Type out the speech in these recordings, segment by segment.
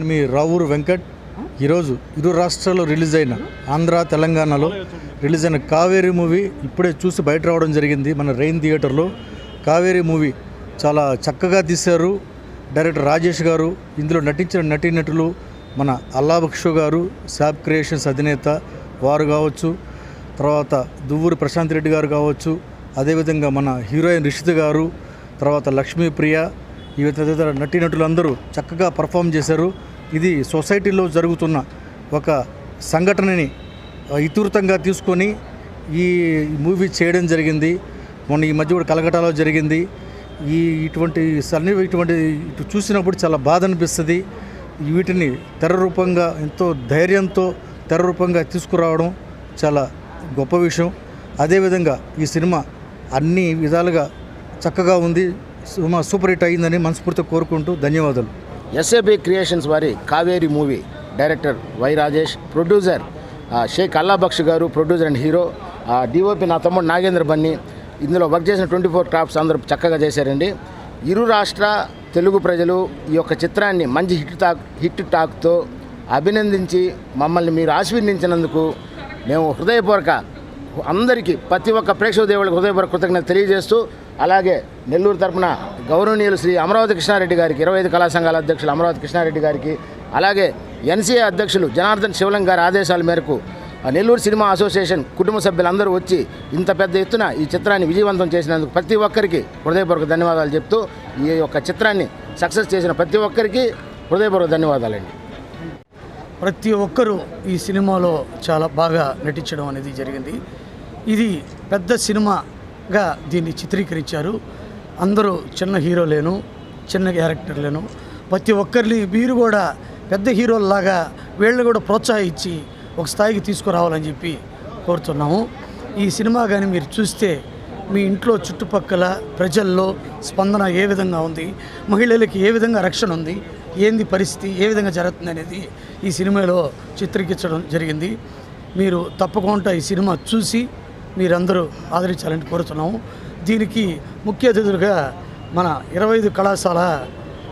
మీ రావూరు వెంకట్ ఈరోజు ఇరు రాష్ట్రాల్లో రిలీజ్ అయిన ఆంధ్ర తెలంగాణలో రిలీజ్ అయిన కావేరీ మూవీ ఇప్పుడే చూసి బయట రావడం జరిగింది మన రెయిన్ థియేటర్లో. కావేరీ మూవీ చాలా చక్కగా తీశారు. డైరెక్టర్ రాజేష్ గారు ఇందులో నటించిన నటీనటులు మన అల్లాభక్షు గారు శాబ్ క్రియేషన్స్ అధినేత వారు కావచ్చు తర్వాత దువ్వూరి ప్రశాంత్ రెడ్డి గారు కావచ్చు అదేవిధంగా మన హీరోయిన్ రిషిత్ గారు తర్వాత లక్ష్మీప్రియ ఈ తదితర నటీనటులందరూ చక్కగా పర్ఫామ్ చేశారు. ఇది సొసైటీలో జరుగుతున్న ఒక సంఘటనని ఇతూర్తంగా తీసుకొని ఈ మూవీ చేయడం జరిగింది. మొన్న ఈ మధ్య కూడా కలకటాలో జరిగింది. ఈ ఇటువంటి సన్ని ఇటువంటి ఇటు చూసినప్పుడు చాలా బాధ అనిపిస్తుంది. వీటిని తెర రూపంగా ఎంతో ధైర్యంతో తెర రూపంగా తీసుకురావడం చాలా గొప్ప విషయం. అదేవిధంగా ఈ సినిమా అన్ని విధాలుగా చక్కగా ఉంది. సూపర్ హిట్ అయిందని మనస్ఫూర్తిగా కోరుకుంటూ ధన్యవాదాలు. ఎస్ఏబి క్రియేషన్స్ వారి Kaveri movie director Y Rajesh producer Shaik Allabaksh గారు ప్రొడ్యూసర్ అండ్ హీరో డిఓపి నా తమ్ముడు నాగేంద్ర బన్ని ఇందులో వర్క్ చేసిన ట్వంటీ ఫోర్ క్రాఫ్ట్స్ అందరూ చక్కగా చేశారండి. ఇరు రాష్ట్ర తెలుగు ప్రజలు ఈ యొక్క చిత్రాన్ని మంచి హిట్ టాక్ హిట్ టాక్తో అభినందించి మమ్మల్ని మీరు ఆశీర్వదించినందుకు మేము హృదయపూర్వక అందరికీ ప్రతి ఒక్క ప్రేక్షక దేవుళ్ళకి హృదయపూర్వక కృతజ్ఞత తెలియజేస్తూ అలాగే నెల్లూరు తరపున గౌరవనీయులు శ్రీ అమరావతి కృష్ణారెడ్డి గారికి ఇరవై ఐదు కళా సంఘాల అధ్యక్షులు అమరావతి కృష్ణారెడ్డి గారికి అలాగే ఎన్సీఏ అధ్యక్షులు జనార్దన్ శివలింగ్ గారి ఆదేశాల మేరకు నెల్లూరు సినిమా అసోసియేషన్ కుటుంబ సభ్యులందరూ వచ్చి ఇంత పెద్ద ఎత్తున ఈ చిత్రాన్ని విజయవంతం చేసినందుకు ప్రతి ఒక్కరికి హృదయపూర్వక ధన్యవాదాలు చెప్తూ ఈ యొక్క చిత్రాన్ని సక్సెస్ చేసిన ప్రతి ఒక్కరికి హృదయపూర్వక ధన్యవాదాలండి. ప్రతి ఒక్కరూ ఈ సినిమాలో చాలా బాగా నటించడం అనేది జరిగింది. ఇది పెద్ద సినిమా గా దీన్ని చిత్రీకరించారు. అందరూ చిన్న హీరోలేను చిన్న క్యారెక్టర్లేను ప్రతి ఒక్కరిని మీరు కూడా పెద్ద హీరోల్లాగా వీళ్ళని కూడా ప్రోత్సహించి ఒక స్థాయికి తీసుకురావాలని చెప్పి కోరుతున్నాము. ఈ సినిమా కానీ మీరు చూస్తే మీ ఇంట్లో చుట్టుపక్కల ప్రజల్లో స్పందన ఏ విధంగా ఉంది? మహిళలకి ఏ విధంగా రక్షణ ఉంది? ఏంది పరిస్థితి? ఏ విధంగా జరుగుతుంది అనేది ఈ సినిమాలో చిత్రీకరించడం జరిగింది. మీరు తప్పకుండా ఈ సినిమా చూసి మీరందరూ ఆదరించాలని కోరుతున్నాము. దీనికి ముఖ్య అతిథులుగా మన ఇరవై ఐదు కళాశాల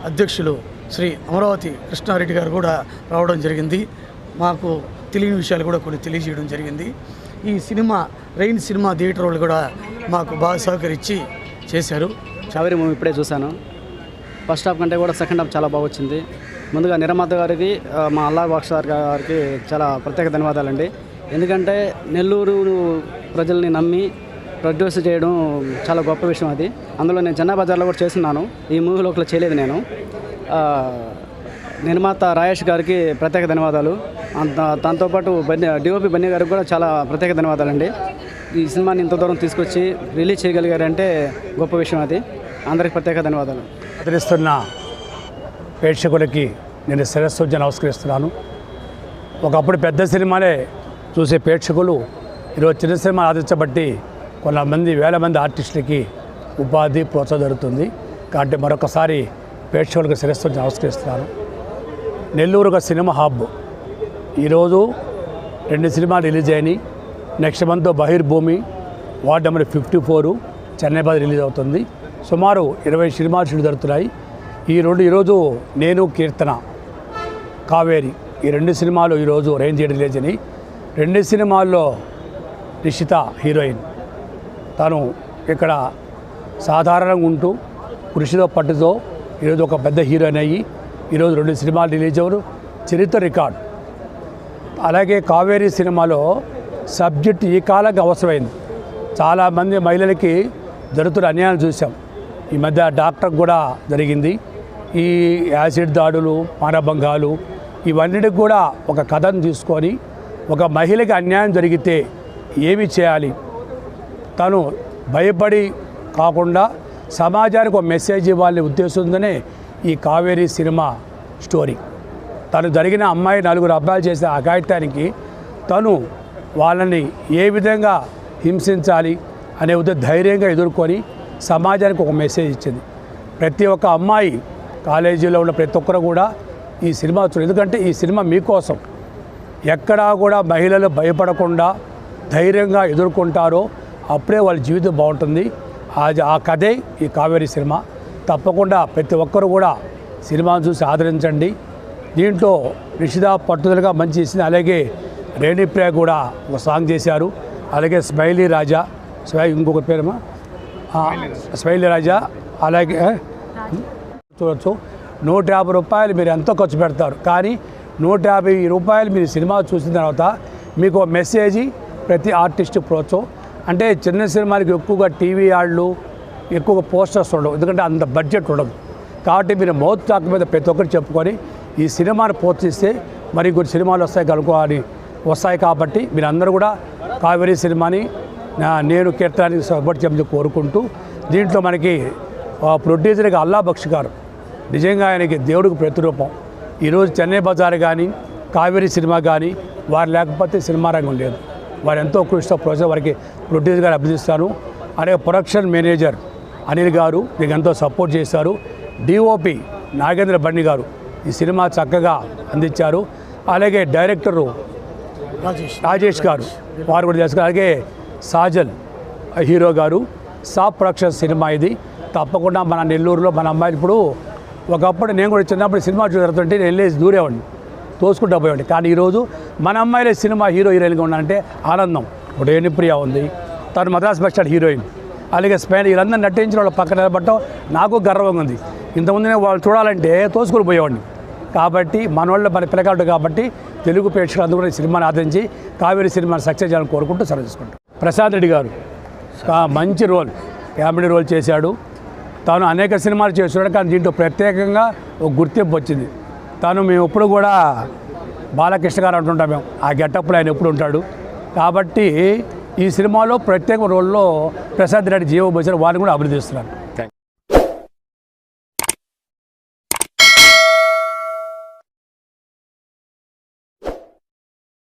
అధ్యక్షులు శ్రీ అమరావతి కృష్ణారెడ్డి గారు కూడా రావడం జరిగింది. మాకు తెలియని విషయాలు కూడా కొన్ని తెలియజేయడం జరిగింది. ఈ సినిమా రెయిన్ సినిమా థియేటర్ వాళ్ళు కూడా మాకు బాగా సహకరించి చేశారు. చవరి మూవీ ఇప్పుడే చూశాను. ఫస్ట్ హాఫ్ కంటే కూడా సెకండ్ హాఫ్ చాలా బాగా వచ్చింది. ముందుగా నిర్మాత గారికి మా అల్లా బాక్షార్ గారికి చాలా ప్రత్యేక ధన్యవాదాలండి. ఎందుకంటే నెల్లూరు ప్రజల్ని నమ్మి ప్రొడ్యూస్ చేయడం చాలా గొప్ప విషయం అది. అందులో నేను చెన్నై బజార్లో కూడా చేస్తున్నాను. ఈ మూవీలో ఒకటి చేయలేదు నేను. నిర్మాత రాయేష్ గారికి ప్రత్యేక ధన్యవాదాలు. అంత దాంతోపాటు బన్య డిఓపి బన్య గారికి కూడా చాలా ప్రత్యేక ధన్యవాదాలండి. ఈ సినిమాని ఇంత దూరం తీసుకొచ్చి రిలీజ్ చేయగలిగారంటే గొప్ప విషయం అది. అందరికి ప్రత్యేక ధన్యవాదాలు. ఆదరిస్తున్న ప్రేక్షకులకి నేను శిరస్సు నమస్కరిస్తున్నాను. ఒకప్పుడు పెద్ద సినిమాలే చూసే ప్రేక్షకులు ఈరోజు చిన్న సినిమా ఆదరించబట్టి కొంతమంది వేల మంది ఆర్టిస్టులకి ఉపాధి ప్రోత్సాహం జరుగుతుంది. కాబట్టి మరొకసారి ప్రేక్షకులకు శిరస్సు నమస్కరిస్తున్నాను. నెల్లూరు ఒక సినిమా హబ్. ఈరోజు రెండు సినిమాలు రిలీజ్ అయినాయి. Next month Bahirbhoomi ward number fifty four చెన్నైబాద్ release అవుతుంది. సుమారు ఇరవై సినిమాలు షూట్ జరుగుతున్నాయి. ఈ రెండు ఈరోజు నేను కీర్తన కావేరి ఈ రెండు సినిమాలు ఈరోజు రేంజ్ రిలీజ్ అయినాయి. రెండు సినిమాల్లో నిషిత హీరోయిన్. తను ఇక్కడ సాధారణంగా ఉంటూ కృషితో పట్టుతో ఈరోజు ఒక పెద్ద హీరోయిన్ అయ్యి ఈరోజు రెండు సినిమాలు రిలీజ్ అవ్వరు. చరిత్ర రికార్డ్. అలాగే కావేరీ సినిమాలో సబ్జెక్ట్ ఈ కాలంకి అవసరమైంది. చాలామంది మహిళలకి జరుగుతున్న అన్యాయం చూసాం. ఈ మధ్య డాక్టర్ కూడా జరిగింది. ఈ యాసిడ్ దాడులు మానభంగాలు ఇవన్నిటికి కూడా ఒక కథను తీసుకొని ఒక మహిళకి అన్యాయం జరిగితే ఏమి చేయాలి? తను భయపడి కాకుండా సమాజానికి ఒక మెసేజ్ ఇవ్వాలనే ఉద్దేశంతోనే ఈ కావేరీ సినిమా స్టోరీ. తను జరిగిన అమ్మాయి నలుగురు అబ్బాయిలు చేసే అఘాయిత్యానికి తను వాళ్ళని ఏ విధంగా హింసించాలి అనే ఉద్ద ధైర్యంగా ఎదుర్కొని సమాజానికి ఒక మెసేజ్ ఇచ్చింది. ప్రతి ఒక్క అమ్మాయి కాలేజీలో ఉన్న ప్రతి ఒక్కరు కూడా ఈ సినిమా చూడు ఎందుకంటే ఈ సినిమా మీకోసం. ఎక్కడా కూడా మహిళలు భయపడకుండా ధైర్యంగా ఎదుర్కొంటారో అప్పుడే వాళ్ళ జీవితం బాగుంటుంది. అది ఆ కథే ఈ కావేరీ సినిమా. తప్పకుండా ప్రతి ఒక్కరు కూడా సినిమాను చూసి ఆదరించండి. దీంట్లో రిషిద పట్టుదలగా మంచి చేసింది. అలాగే రేణిప్రియ కూడా ఒక సాంగ్ చేశారు. అలాగే స్మైలీ రాజా స్వై ఇంకొక పేరుమా? స్మైలీ రాజా అలాగే చూడవచ్చు నూట యాభై రూపాయలు మీరు ఎంతో ఖర్చు పెడతారు. కానీ నూట యాభై రూపాయలు మీరు సినిమా చూసిన తర్వాత మీకు మెసేజ్ ప్రతి ఆర్టిస్ట్ ప్రోత్సవం అంటే చిన్న సినిమాలకు ఎక్కువగా టీవీ యాడ్లు ఎక్కువగా పోస్టర్స్ ఉండవు. ఎందుకంటే అంత బడ్జెట్ ఉండదు. కాబట్టి మీరు మౌత్ టాక్ మీద ప్రతి ఒక్కరు చెప్పుకొని ఈ సినిమాను ప్రోత్సహిస్తే మరి ఇంకొన్ని సినిమాలు వస్తాయి కనుకో అని వస్తాయి కాబట్టి మీరు కూడా కావేరీ సినిమాని నేను కీర్తనానికి సపోర్ట్ చేయమని కోరుకుంటూ దీంట్లో మనకి ప్రొడ్యూసర్గా అల్లా బక్ష్ గారు. నిజంగా ఆయనకి దేవుడికి ప్రతిరూపం. ఈరోజు చెన్నై బజార్ కానీ కావేరీ సినిమా కానీ వారు లేకపోతే సినిమా రంగం లేదు. వారు ఎంతో కృషితో ప్రోత్సాహం వారికి ప్రొడ్యూసర్ గారు అభినందిస్తాను అలాగే ప్రొడక్షన్ మేనేజర్ అనిల్ గారు మీకు ఎంతో సపోర్ట్ చేశారు. డిఓపి నాగేంద్ర బండి గారు ఈ సినిమా చక్కగా అందించారు. అలాగే డైరెక్టరు రాజేష్. రాజేష్ గారు వారు కూడా చేసుకున్నారు అలాగే సాజల్ హీరో గారు సాఫ్ ప్రొడక్షన్ సినిమా ఇది. తప్పకుండా మన నెల్లూరులో మన అమ్మాయిలు ఇప్పుడు ఒకప్పుడు నేను కూడా చిన్నప్పుడు సినిమా చూడుతుంటే నేను వెళ్ళేసి దూరేవాడిని తోసుకుంటూ పోయేవాడిని. కానీ ఈరోజు మన అమ్మాయిలే సినిమా హీరో హీరోయిన్గా ఉన్నారంటే ఆనందం. ఇప్పుడు ఏనిప్రియ ఉంది తను మద్రాస్ బస్ స్టాండ్ హీరోయిన్. అలాగే స్పెయిన్ వీళ్ళందరూ నటించిన వాళ్ళ పక్కన నిలబడటం నాకు గర్వంగా ఉంది. ఇంతకుముందు వాళ్ళు చూడాలంటే తోసుకుని పోయేవాడిని. కాబట్టి మన వాళ్ళు మన పిల్లగాడు కాబట్టి తెలుగు ప్రేక్షకులు అందరూ కూడా సినిమాని ఆదరించి కావేరీ సినిమాని సక్సెస్ చేయాలని కోరుకుంటూ సెలవు తీసుకుంటాం. ప్రసాద్ రెడ్డి గారు మంచి రోల్ కామెడీ రోల్ చేశాడు. తాను అనేక సినిమాలు చేస్తున్నాడు కానీ దీంట్లో ప్రత్యేకంగా ఒక గుర్తింపు వచ్చింది. తాను మేము ఎప్పుడు కూడా బాలకృష్ణ గారు అంటుంటాం మేము ఆ గెటప్లో ఆయన ఎప్పుడు ఉంటాడు. కాబట్టి ఈ సినిమాలో ప్రత్యేక రోల్లో ప్రసాద్ రెడ్డి జీవ బచ్చారు వారిని కూడా అభివృద్ధిస్తున్నాను